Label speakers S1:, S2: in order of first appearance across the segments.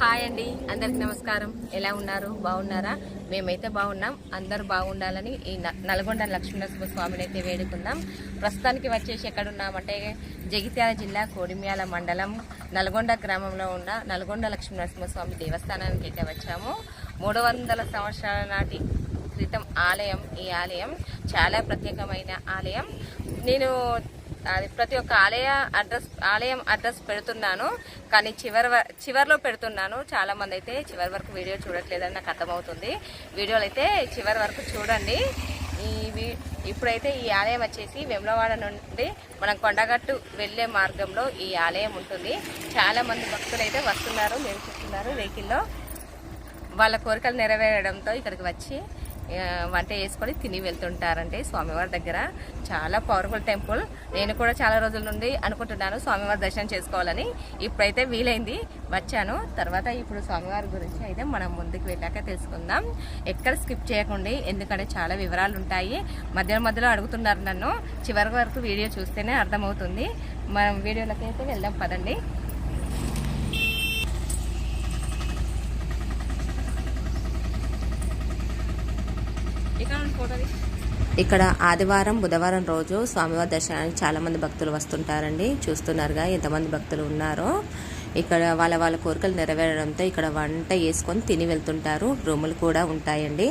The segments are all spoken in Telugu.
S1: హాయ్ అండి అందరికి నమస్కారం. ఎలా ఉన్నారు? బాగున్నారా? మేమైతే బాగున్నాం. అందరూ బాగుండాలని ఈ న- నల్గొండ లక్ష్మీనరసింహ స్వామిని అయితే వేడుకుందాం. ప్రస్తుతానికి వచ్చేసి ఎక్కడ ఉన్నామంటే జగిత్యాల జిల్లా కోడిమ్యాల మండలం నల్గొండ గ్రామంలో ఉన్న నల్గొండ లక్ష్మీనరసింహ స్వామి దేవస్థానానికి అయితే వచ్చాము. మూడు వందల సంవత్సరాల నాటి క్రితం ఆలయం ఈ ఆలయం చాలా ప్రత్యేకమైన ఆలయం. నేను అది ప్రతి ఒక్క ఆలయ అడ్రస్ ఆలయం అడ్రస్ పెడుతున్నాను. కానీ చివరి వ- చివరిలో పెడుతున్నాను. చాలా మంది అయితే చివరి వరకు వీడియో చూడట్లేదని నాకు అర్థమవుతుంది. వీడియోలు అయితే చివరి వరకు చూడండి. ఈ వీ- ఇప్పుడైతే ఈ ఆలయం వచ్చేసి వెమ్లవాడ నుండి మనం కొండగట్టు వెళ్ళే మార్గంలో ఈ ఆలయం ఉంటుంది. చాలా మంది భక్తులు అయితే వస్తున్నారు. మేము చూస్తున్నారు వెహికల్లో. వాళ్ళ కోరికలు నెరవేరడంతో ఇక్కడికి వచ్చి వంట చేసుకొని తిని వెళ్తుంటారంటే స్వామివారి దగ్గర. చాలా పవర్ఫుల్ టెంపుల్ నేను కూడా చాలా రోజుల నుండి అనుకుంటున్నాను స్వామివారి దర్శనం చేసుకోవాలని. ఇప్పుడైతే వీలైంది. వచ్చాను. తర్వాత ఇప్పుడు స్వామివారి గురించి అయితే మనం ముందుకు వెళ్ళాక తెలుసుకుందాం. ఎక్కడ స్కిప్ చేయకండి. ఎందుకంటే చాలా వివరాలు ఉంటాయి. మధ్య మధ్యలో అడుగుతున్నారు నన్ను. చివరి వరకు వీడియో చూస్తేనే అర్థమవుతుంది. మనం వీడియోలకైతే వెళ్దాం. పదండి. ఇక్కడ ఇక్కడ ఆదివారం బుధవారం రోజు స్వామివారి దర్శనానికి చాలా మంది భక్తులు వస్తుంటారండి. చూస్తున్నారుగా ఎంతమంది భక్తులు ఉన్నారో. ఇక్కడ వాళ్ళ వాళ్ళ కోరికలు నెరవేరడంతో ఇక్కడ వంట వేసుకొని తిని వెళ్తుంటారు. రూములు కూడా ఉంటాయండి.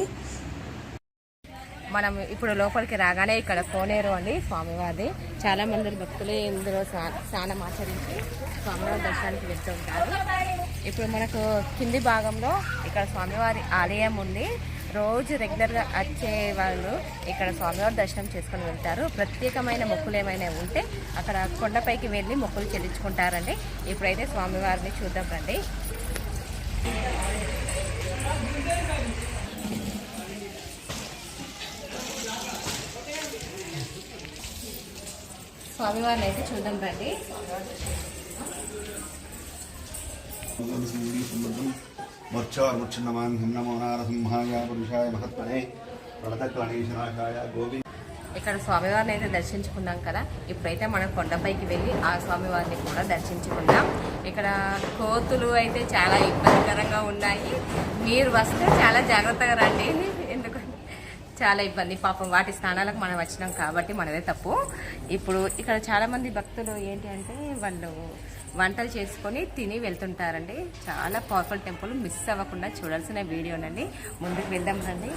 S1: మనం ఇప్పుడు లోపలికి రాగానే ఇక్కడ కోనేరు అండి స్వామివారిది. చాలా మంది భక్తులు ఇందులో స్నానం ఆచరించి స్వామివారి దర్శనానికి వెళ్తుంటారు. ఇప్పుడు మనకు కింది భాగంలో ఇక్కడ స్వామివారి ఆలయం ఉంది. రోజు రెగ్యులర్గా వచ్చే వాళ్ళు ఇక్కడ స్వామివారి దర్శనం చేసుకొని వెళ్తారు. ప్రత్యేకమైన మొక్కులు ఏమైనా ఉంటే అక్కడ కొండపైకి వెళ్ళి మొక్కులు చెల్లించుకుంటారండి. ఇప్పుడైతే స్వామివారిని చూద్దాం రండి. స్వామివారిని అయితే చూద్దాం రండి. ఇక్కడ స్వామివారిని అయితే దర్శించుకున్నాం కదా. ఇప్పుడైతే మనం కొండపైకి వెళ్ళి ఆ స్వామివారిని కూడా దర్శించుకుందాం. ఇక్కడ కోతులు అయితే చాలా ఇబ్బందికరంగా ఉన్నాయి. మీరు వస్తే చాలా జాగ్రత్తగా రండి. ఎందుకంటే చాలా ఇబ్బంది. పాపం వాటి స్థానాలకు మనం వచ్చినాం కాబట్టి మనదే తప్పు. ఇప్పుడు ఇక్కడ చాలామంది భక్తులు ఏంటి అంటే వాళ్ళు వంటలు చేసుకొని తిని వెళ్తుంటారండి. చాలా పవర్ఫుల్ టెంపుల్ మిస్ అవ్వకుండా చూడాల్సిన వీడియోనండి. ముందుకు వెళ్దాం రండి.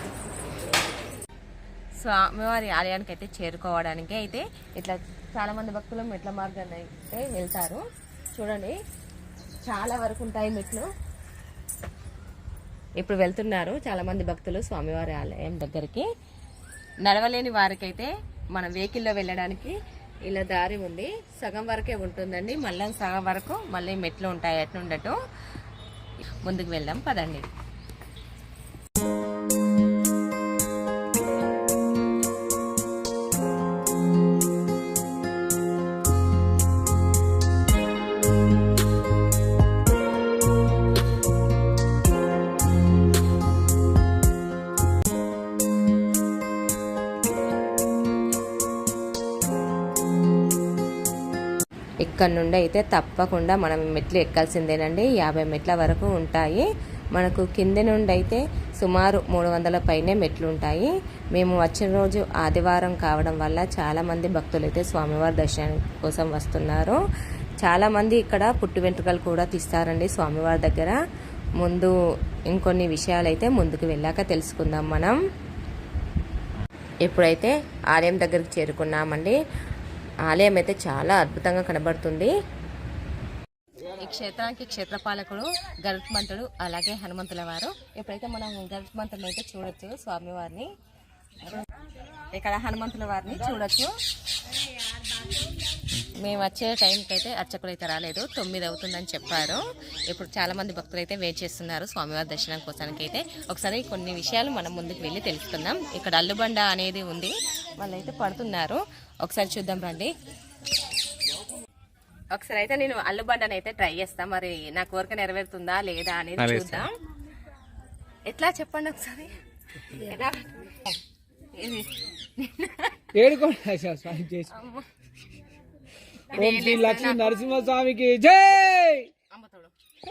S1: స్వామివారి ఆలయానికి అయితే చేరుకోవడానికి అయితే ఇట్లా చాలామంది భక్తులు మెట్ల మార్గాన్ని అయితే వెళ్తారు. చూడండి. చాలా వరకు ఉంటాయి మెట్లు. ఇప్పుడు వెళ్తున్నారు చాలామంది భక్తులు స్వామివారి ఆలయం దగ్గరికి. నడవలేని వారికైతే మన వెహికల్లో వెళ్ళడానికి ఇలా దారి ఉంది. సగం వరకే ఉంటుందండి. మళ్ళీ సగం వరకు మళ్ళీ మెట్లు ఉంటాయి అట్లుండటం ముందుకు వెళ్దాం పదండి. ఇక్కడ నుండి అయితే తప్పకుండా మనం మెట్లు ఎక్కాల్సిందేనండి. యాభై మెట్ల వరకు ఉంటాయి. మనకు కింది నుండి అయితే సుమారు మూడు వందల పైనే మెట్లు ఉంటాయి. మేము వచ్చిన రోజు ఆదివారం కావడం వల్ల చాలామంది భక్తులు అయితే స్వామివారి దర్శనం కోసం వస్తున్నారు. చాలామంది ఇక్కడ పుట్టు వెంట్రుకలు కూడా తీస్తారండి స్వామివారి దగ్గర. ముందు ఇంకొన్ని విషయాలు అయితే ముందుకు వెళ్ళాక తెలుసుకుందాం మనం. ఇప్పుడైతే ఆలయం దగ్గరికి చేరుకున్నామండి. ఆలయం అయితే చాలా అద్భుతంగా కనబడుతుంది. ఈ క్షేత్రానికి క్షేత్రపాలకుడు గరుత్మంతుడు అలాగే హనుమంతుల వారు. ఇప్పుడైతే మనం గరుత్మంతుని అయితే చూడొచ్చు స్వామివారిని. ఇక్కడ హనుమంతుల వారిని చూడొచ్చు. మేము వచ్చే టైంకి అయితే అర్చకులు అయితే రాలేదు. తొమ్మిది అవుతుందని చెప్పారు. ఇప్పుడు చాలా మంది భక్తులు అయితే వెయిట్ చేస్తున్నారు స్వామివారి దర్శనం కోసానికి అయితే ఒకసారి కొన్ని విషయాలు మనం ముందుకు వెళ్ళి తెలుసుకుందాం. ఇక్కడ అల్లుబండ అనేది ఉంది. వాళ్ళైతే పడుతున్నారు. ఒకసారి చూద్దాం రండి. ఒకసారి అయితే నేను అల్లుబండని అయితే ట్రై చేస్తా. మరి నా కోరిక నెరవేరుతుందా లేదా అనేది చూద్దాం. ఎట్లా చెప్పండి ఒకసారి?
S2: ఏడుకోండి. ఓం శ్రీ లక్ష్మీ నరసింహస్వామికి. జై!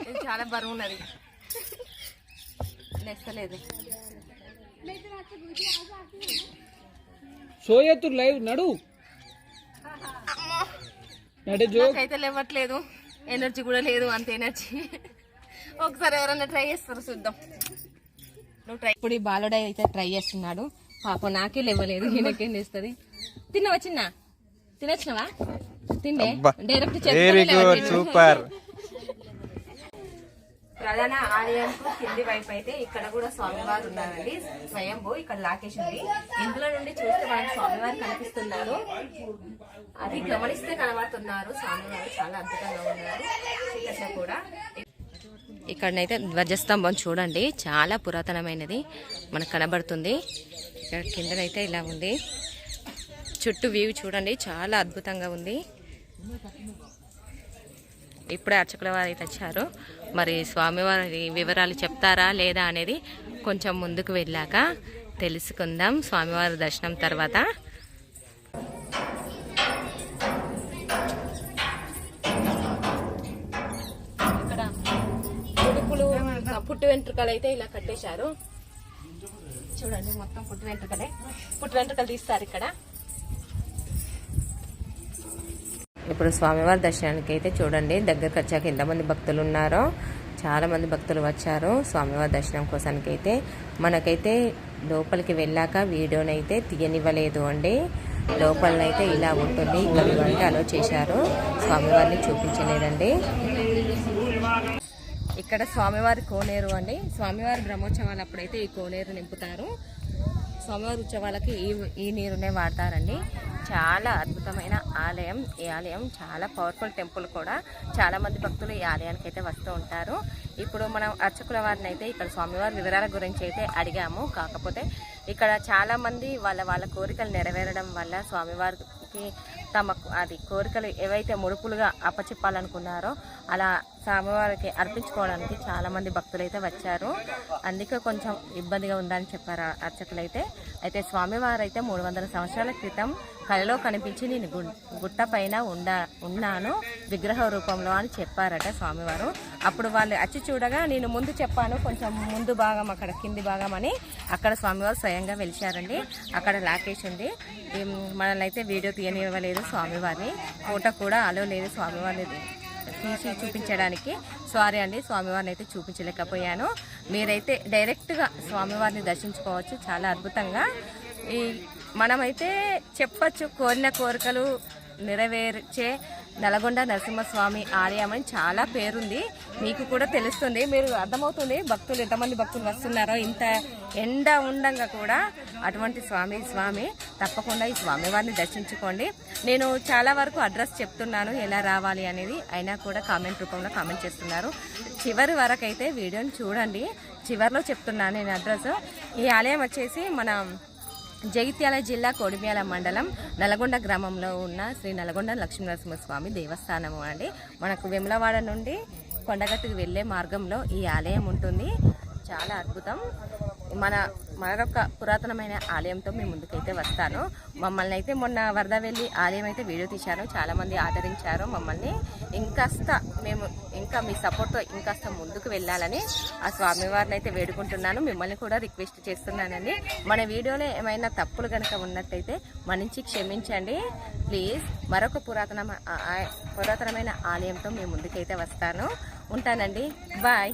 S1: ఇది చాలా బరువు ఉన్నది.
S2: సోయత్తు లైవ్ నడు. నడే జోక్
S1: నాకైతే లేవట్లేదు. ఎనర్జీ కూడా లేదు అంత ఎనర్జీ. ఒకసారి ఎవరైనా ట్రై చేస్తారు చూద్దాం. నువ్వు ట్రై ఇప్పుడు ఈ బాలుడై అయితే ట్రై చేస్తున్నాడు. పాప నాకే లేవలేదు ఈయనకేం చేస్తుంది? తిన్నావా చిన్న? తినొచ్చినవా? తిండే? డైరెక్ట్
S3: వెరీ గుడ్ సూపర్
S1: ప్రధాన ఆలయంకు కింది వైపు అయితే ఇక్కడ కూడా స్వామివారు ఉన్నారండి. స్వయంభూ ఇక్కడ లాకేష్ ఉంది ఇందులో నుండి చూస్తే మనకి స్వామివారు కనిపిస్తున్నారు. అది గమనిస్తే కనబడుతున్నారు. స్వామివారు చాలా అద్భుతంగా ఉన్నారు. చీకట్లో కూడా. ఇక్కడనైతే ధ్వజస్తంభం చూడండి. చాలా పురాతనమైనది మనకు కనబడుతుంది. ఇక్కడ కిందనైతే ఇలా ఉంది. చుట్టూ వ్యూ చూడండి. చాలా అద్భుతంగా ఉంది. ఇప్పుడే అర్చకుల వారు అయితే వచ్చారు. మరి స్వామివారి వివరాలు చెప్తారా లేదా అనేది కొంచెం ముందుకు వెళ్ళాక తెలుసుకుందాం. స్వామివారి దర్శనం తర్వాత. ఇక్కడ ఉడుపులు పుట్టు వెంట్రుకలు అయితే ఇలా కట్టేశారు. చూడండి మొత్తం పుట్టు వెంట్రుకలే. పుట్టు వెంట్రుకలు తీస్తారు ఇక్కడ. ఇప్పుడు స్వామివారి దర్శనానికి అయితే చూడండి దగ్గరకు వచ్చాక ఎంతమంది భక్తులు ఉన్నారో చాలా మంది భక్తులు వచ్చారు స్వామివారి దర్శనం కోసానికి అయితే మనకైతే లోపలికి వెళ్ళాక వీడియోనైతే తీయనివ్వలేదు అండి. లోపలనైతే ఇలా ఉంటుంది ఇక్కడ అలో చేశారు. స్వామివారిని చూపించలేదండి. ఇక్కడ స్వామివారి కోనేరు అండి. స్వామివారి బ్రహ్మోత్సవాలు అప్పుడైతే ఈ కోనేరు నింపుతారు. స్వామివారి ఉత్సవాలకి ఈ ఈ నీరునే వాడతారండి. చాలా అద్భుతమైన ఆలయం. ఈ ఆలయం చాలా పవర్ఫుల్ టెంపుల్ కూడా. చాలామంది భక్తులు ఈ ఆలయానికి అయితే వస్తూ ఉంటారు. ఇప్పుడు మనం అర్చకుల వారిని అయితే ఇక్కడ స్వామివారి వివరాల గురించి అయితే అడిగాము. కాకపోతే ఇక్కడ చాలామంది వాళ్ళ వాళ్ళ కోరికలు నెరవేరడం వల్ల స్వామివారికి తమ అది కోరికలు ఏవైతే ముడుపులుగా అప్పచెప్పాలనుకున్నారో అలా స్వామివారికి అర్పించుకోవడానికి చాలామంది భక్తులైతే భక్తులు అయితే వచ్చారు. అందుకే కొంచెం ఇబ్బందిగా ఉందని చెప్పారు అర్చకులైతే. అర్చకులు అయితే అయితే స్వామివారు అయితే మూడు వందల సంవత్సరాల క్రితం కలలో కనిపించి నేను గుట్ట పైన ఉండా ఉన్నాను విగ్రహ రూపంలో అని చెప్పారట స్వామివారు. అప్పుడు వాళ్ళు వచ్చి చూడగా నేను ముందు చెప్పాను కొంచెం ముందు భాగం అక్కడ కింది భాగం అని. అక్కడ స్వామివారు స్వయంగా వెలిచారండి అక్కడ లాకేష్ ఉంది మనల్ని అయితే వీడియో తీయనివ్వలేదు. స్వామివారిని ఫోటో కూడా అలో లేదు స్వామివారిని తీసి చూపించడానికి. సారీ అండి స్వామివారిని అయితే చూపించలేకపోయాను. మీరైతే డైరెక్ట్గా స్వామివారిని దర్శించుకోవచ్చు. చాలా అద్భుతంగా. ఈ మనమైతే చెప్పచ్చు కోరిన కోరికలు నెరవేర్చే నల్గొండ నరసింహస్వామి ఆలయం అని చాలా పేరుంది. మీకు కూడా తెలుస్తుంది. మీరు అర్థమవుతుంది భక్తులు ఎంతమంది భక్తులు వస్తున్నారో. ఇంత ఎండ ఉండంగా కూడా అటువంటి స్వామి స్వామి తప్పకుండా ఈ స్వామివారిని దర్శించుకోండి. నేను చాలా వరకు అడ్రస్ చెప్తున్నాను ఎలా రావాలి అనేది. అయినా కూడా కామెంట్ రూపంలో కామెంట్ చేస్తున్నారు. చివరి వరకు అయితే వీడియోని చూడండి. చివరిలో చెప్తున్నాను నేను అడ్రస్. ఈ ఆలయం వచ్చేసి మన జగిత్యాల జిల్లా కొడిమ్యాల మండలం నల్గొండ గ్రామంలో ఉన్న శ్రీ నల్గొండ లక్ష్మీనరసింహస్వామి దేవస్థానము అండి. మనకు వెమ్లవాడ నుండి కొండగట్టుకు వెళ్ళే మార్గంలో ఈ ఆలయం ఉంటుంది. చాలా అద్భుతం. మన మరొక పురాతనమైన ఆలయంతో మీ ముందుకైతే వస్తాను. మమ్మల్ని అయితే మొన్న వరద వెళ్ళి ఆలయం అయితే వీడియో తీశాను చాలామంది ఆదరించారు మమ్మల్ని. ఇంకాస్త మేము ఇంకా మీ సపోర్ట్తో ఇంకాస్త ముందుకు వెళ్ళాలని ఆ స్వామివారిని అయితే వేడుకుంటున్నాను. మిమ్మల్ని కూడా రిక్వెస్ట్ చేస్తున్నానండి. మన వీడియోలో ఏమైనా తప్పులు కనుక ఉన్నట్టయితే మనించి క్షమించండి. ప్లీజ్ మరొక పురాతన పురాతనమైన ఆలయంతో మీ ముందుకైతే వస్తాను. ఉంటానండి. బాయ్